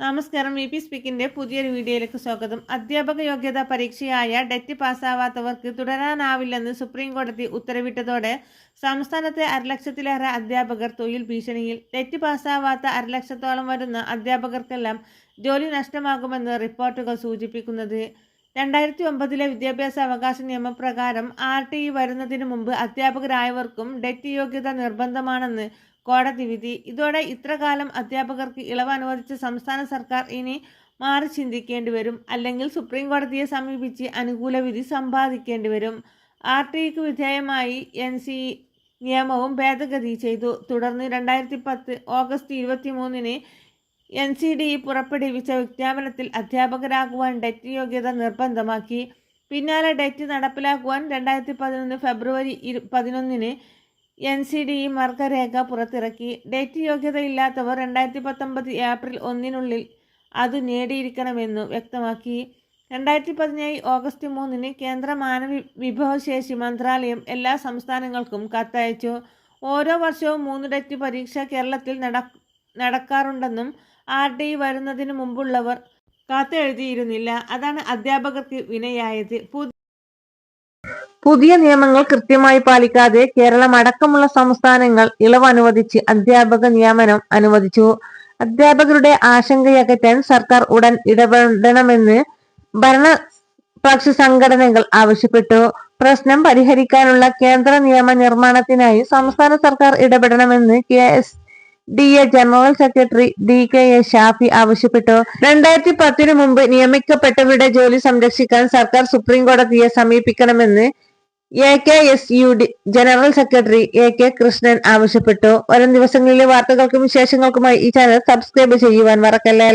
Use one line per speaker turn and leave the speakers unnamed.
നമസ്കാരം V P സ്പീക്കിന്റെ പുതിയൊരു വീഡിയോയിലേക്ക് സ്വാഗതം. അധ്യാപക യോഗ്യതാ പരീക്ഷയായ ഡെറ്റ് പാസ്സാവാത്തവർക്ക് തുടരാനാവില്ലെന്ന് സുപ്രീം കോടതി ഉത്തരവിട്ടതോടെ സംസ്ഥാനത്തെ അരലക്ഷത്തിലേറെ അധ്യാപകർ തൊഴിൽ ഭീഷണിയിൽ. ഡെറ്റ് പാസ്സാവാത്ത അരലക്ഷത്തോളം വരുന്ന അധ്യാപകർക്കെല്ലാം ജോലി നഷ്ടമാകുമെന്ന് റിപ്പോർട്ടുകൾ സൂചിപ്പിക്കുന്നത്. രണ്ടായിരത്തി ഒമ്പതിലെ വിദ്യാഭ്യാസ അവകാശ നിയമപ്രകാരം ആർ ടി ഇ വരുന്നതിന് മുമ്പ് അധ്യാപകരായവർക്കും ഡെറ്റ് യോഗ്യത നിർബന്ധമാണെന്ന് കോടതി വിധി. ഇതോടെ ഇത്രകാലം അധ്യാപകർക്ക് ഇളവ് അനുവദിച്ച സംസ്ഥാന സർക്കാർ ഇനി മാറി ചിന്തിക്കേണ്ടി വരും. അല്ലെങ്കിൽ സുപ്രീം കോടതിയെ സമീപിച്ച് അനുകൂല വിധി സമ്പാദിക്കേണ്ടി വരും. ആർ ടിക്ക് വിധേയമായി എൻ സി നിയമവും ഭേദഗതി ചെയ്തു. തുടർന്ന് രണ്ടായിരത്തി പത്ത് ഓഗസ്റ്റ് ഇരുപത്തി മൂന്നിന് എൻ സി ഡി പുറപ്പെടുവിച്ച വിജ്ഞാപനത്തിൽ അധ്യാപകരാകുവാൻ ഡെറ്റ് യോഗ്യത നിർബന്ധമാക്കി. പിന്നാലെ ഡെറ്റ് നടപ്പിലാക്കുവാൻ രണ്ടായിരത്തി പതിനൊന്ന് ഫെബ്രുവരി ഇരു പതിനൊന്നിന് എൻ സി ഡി മാർഗരേഖ പുറത്തിറക്കി. ഡേറ്റ് യോഗ്യതയില്ലാത്തവർ രണ്ടായിരത്തി പത്തൊമ്പത് ഏപ്രിൽ ഒന്നിനുള്ളിൽ അത് നേടിയിരിക്കണമെന്നു വ്യക്തമാക്കി. രണ്ടായിരത്തി പതിനേഴ് ഓഗസ്റ്റ് മൂന്നിന് കേന്ദ്ര മാനവ വിഭവശേഷി മന്ത്രാലയം എല്ലാ സംസ്ഥാനങ്ങൾക്കും കത്തയച്ചു. ഓരോ വർഷവും മൂന്ന് ഡേറ്റ് പരീക്ഷ കേരളത്തിൽ നടക്കാറുണ്ടെന്നും ആർ ഡി വരുന്നതിന് മുമ്പുള്ളവർ കത്തെഴുതിയിരുന്നില്ല. അതാണ് അധ്യാപകർക്ക് വിനയായത്. പുതിയ നിയമങ്ങൾ കൃത്യമായി പാലിക്കാതെ കേരളം അടക്കമുള്ള സംസ്ഥാനങ്ങൾ ഇളവ് അനുവദിച്ച് അധ്യാപക നിയമനം അനുവദിച്ചു. അധ്യാപകരുടെ ആശങ്കയകറ്റാൻ സർക്കാർ ഉടൻ ഇടപെടണമെന്ന് ഭരണപക്ഷ സംഘടനകൾ ആവശ്യപ്പെട്ടു. പ്രശ്നം പരിഹരിക്കാനുള്ള കേന്ദ്ര നിയമ നിർമ്മാണത്തിനായി സംസ്ഥാന സർക്കാർ ഇടപെടണമെന്ന് K S D A general secretary D K A Shafi ആവശ്യപ്പെട്ടു. രണ്ടായിരത്തി പത്തിനു മുമ്പ് നിയമിക്കപ്പെട്ടവരുടെ ജോലി സംരക്ഷിക്കാൻ സർക്കാർ സുപ്രീം കോടതിയെ സമീപിക്കണമെന്ന് A K S U D general secretary A K Krishnan ആവശ്യപ്പെട്ടു. വരും ദിവസങ്ങളിലെ വാർത്തകൾക്കും വിശേഷങ്ങൾക്കുമായി ഈ ചാനൽ സബ്സ്ക്രൈബ് ചെയ്യുവാൻ മറക്കല്ലേ?